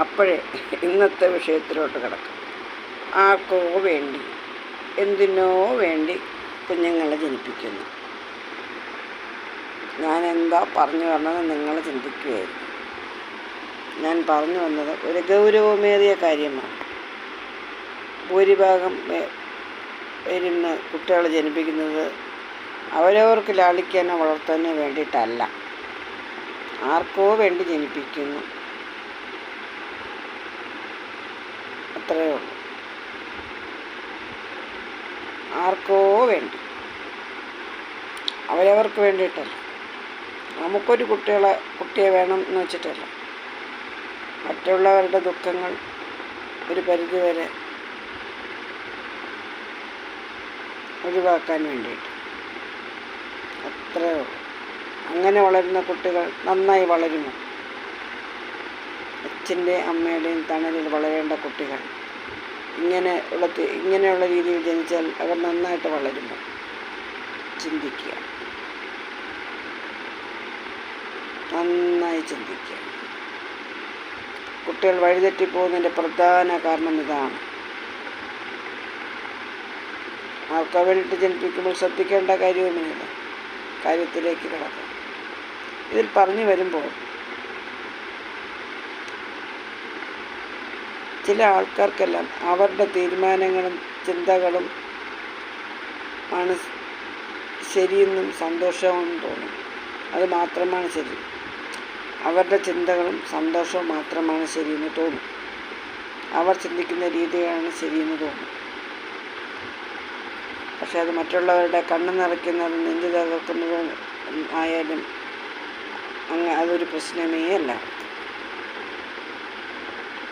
അപ്പോഴേ ഇന്നത്തെ വിഷയത്തിലോട്ട് കിടക്കും. ആർക്കോ വേണ്ടി എന്തിനോ വേണ്ടി കുഞ്ഞുങ്ങളെ ജനിപ്പിക്കുന്നു ഞാൻ എന്താ പറഞ്ഞു വന്നത് നിങ്ങൾ ചിന്തിക്കുകയായിരുന്നു ഞാൻ പറഞ്ഞു വന്നത് ഒരു ഗൗരവമേറിയ കാര്യമാണ്. ഭൂരിഭാഗം വരുന്ന കുട്ടികളെ ജനിപ്പിക്കുന്നത് അവരവർക്ക് ലാളിക്കാനോ വളർത്താനോ വേണ്ടിയിട്ടല്ല. ആർക്കോ വേണ്ടി ജനിപ്പിക്കുന്നു. അത്രയേ ഉള്ളൂ. ആർക്കോ വേണ്ടി. അവരവർക്ക് വേണ്ടിയിട്ടല്ല. നമുക്കൊരു കുട്ടികളെ കുട്ടിയെ വേണം എന്ന് വെച്ചിട്ടല്ല. മറ്റുള്ളവരുടെ ദുഃഖങ്ങൾ ഒരു പരിധിവരെ ഒഴിവാക്കാൻ വേണ്ടിയിട്ട്. അത്രയേ ഉള്ളൂ. അങ്ങനെ വളരുന്ന കുട്ടികൾ നന്നായി വളരുമോ അച്ഛന്റെ അമ്മയുടെയും തണലിൽ വളരേണ്ട കുട്ടികൾ ഇങ്ങനെ ഉള്ള ഇങ്ങനെയുള്ള രീതിയിൽ ജനിച്ചാൽ അവർ നന്നായിട്ട് വളരുമോ? ചിന്തിക്കുക. നന്നായി ചിന്തിക്കുക. കുട്ടികൾ വഴിതെറ്റിപ്പോകുന്നതിന്റെ പ്രധാന കാരണം ഇതാണ്. ആർക്കോ വേണ്ടിയിട്ട് ജനിപ്പിക്കുമ്പോൾ ശ്രദ്ധിക്കേണ്ട കാര്യവുമില്ല. കാര്യത്തിലേക്ക് കിടക്കാം. ഇതിൽ പറഞ്ഞു വരുമ്പോൾ ചില ആൾക്കാർക്കെല്ലാം അവരുടെ തീരുമാനങ്ങളും ചിന്തകളും ആണ് ശരിയെന്നും സന്തോഷവും തോന്നും. അത് മാത്രമാണ് ശരി. അവരുടെ ചിന്തകളും സന്തോഷവും മാത്രമാണ് ശരിയെന്ന് തോന്നും. അവർ ചിന്തിക്കുന്ന രീതിയാണ് ശരിയെന്ന് തോന്നും. പക്ഷേ അത് മറ്റുള്ളവരുടെ കണ്ണ് നിറയ്ക്കുന്നതും നെഞ്ചു തകർക്കുന്നതും ആയാലും അങ്ങ് അതൊരു പ്രശ്നമേ അല്ല.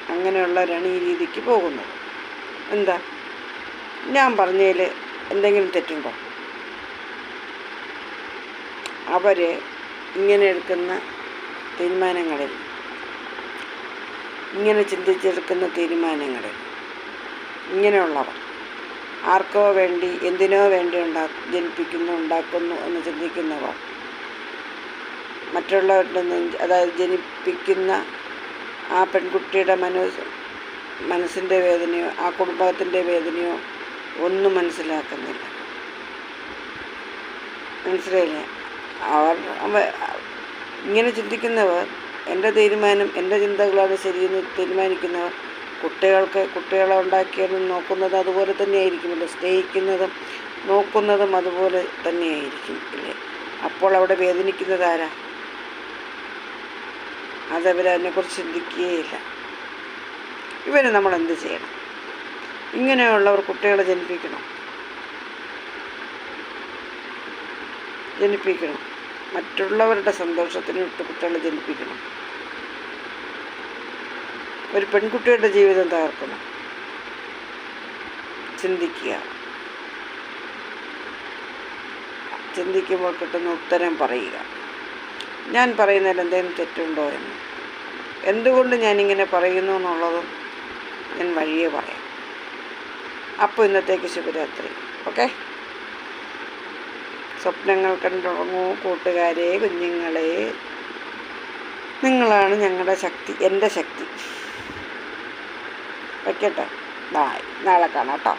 അങ്ങനെയുള്ളവരാണ് ഈ രീതിക്ക് പോകുന്നത് എന്താ? ഞാൻ പറഞ്ഞതിൽ എന്തെങ്കിലും തെറ്റുണ്ടോ? അവർ ഇങ്ങനെ എടുക്കുന്ന തീരുമാനങ്ങളിൽ ഇങ്ങനെ ചിന്തിച്ചെടുക്കുന്ന തീരുമാനങ്ങളിൽ ഇങ്ങനെയുള്ളവർ ആർക്കോ വേണ്ടി എന്തിനോ വേണ്ടി ഉണ്ടാ ജനിപ്പിക്കുന്നു ഉണ്ടാക്കുന്നു എന്ന് ചിന്തിക്കുന്നവർ മറ്റുള്ളവരുടെ അതായത് ജനിപ്പിക്കുന്ന ആ പെൺകുട്ടിയുടെ മനസ്സ് മനസ്സിന്റെ വേദനയോ ആ കുടുംബത്തിന്റെ വേദനയോ ഒന്നും മനസ്സിലാക്കുന്നില്ല. മനസ്സിലായില്ലേ? അവർ ഇങ്ങനെ ചിന്തിക്കുന്നവർ എന്റെ തീരുമാനം എന്റെ ചിന്തകളാണ് ശരിയെന്ന് തീരുമാനിക്കുന്നവർ കുട്ടികൾക്ക് കുട്ടികളെ ഉണ്ടാക്കിയതും നോക്കുന്നത് അതുപോലെ തന്നെയായിരിക്കുമല്ലോ സ്നേഹിക്കുന്നതും നോക്കുന്നതും അതുപോലെ തന്നെയായിരിക്കും ഇല്ലേ അപ്പോൾ അവിടെ വേദനിക്കുന്നത് അതവർ അതിനെക്കുറിച്ച് ചിന്തിക്കുകയില്ല. ഇവരെ നമ്മൾ എന്ത് ചെയ്യണം? ഇങ്ങനെയുള്ളവർ കുട്ടികളെ ജനിപ്പിക്കണം? ജനിപ്പിക്കണം? മറ്റുള്ളവരുടെ സന്തോഷത്തിന് ഇട്ട് കുട്ടികളെ ജനിപ്പിക്കണം? ഒരു പെൺകുട്ടിയുടെ ജീവിതം തകർക്കണം? ചിന്തിക്കുക. ചിന്തിക്കുമ്പോൾ കിട്ടുന്ന ഉത്തരം പറയുക. ഞാൻ പറയുന്നതിൽ എന്തെങ്കിലും തെറ്റുണ്ടോ എന്ന്? എന്തുകൊണ്ട് ഞാനിങ്ങനെ പറയുന്നു എന്നുള്ളതും ഞാൻ വഴിയേ പറയാം. അപ്പോൾ ഇന്നത്തേക്ക് ശുഭരാത്രി. ഓക്കെ? സ്വപ്നങ്ങൾ കണ്ടുറങ്ങൂ കൂട്ടുകാരെ കുഞ്ഞുങ്ങളെ. നിങ്ങളാണ് ഞങ്ങളുടെ ശക്തി എന്റെ ശക്തി. വയ്ക്കട്ടെ നാളെ കാണാം കേട്ടോ.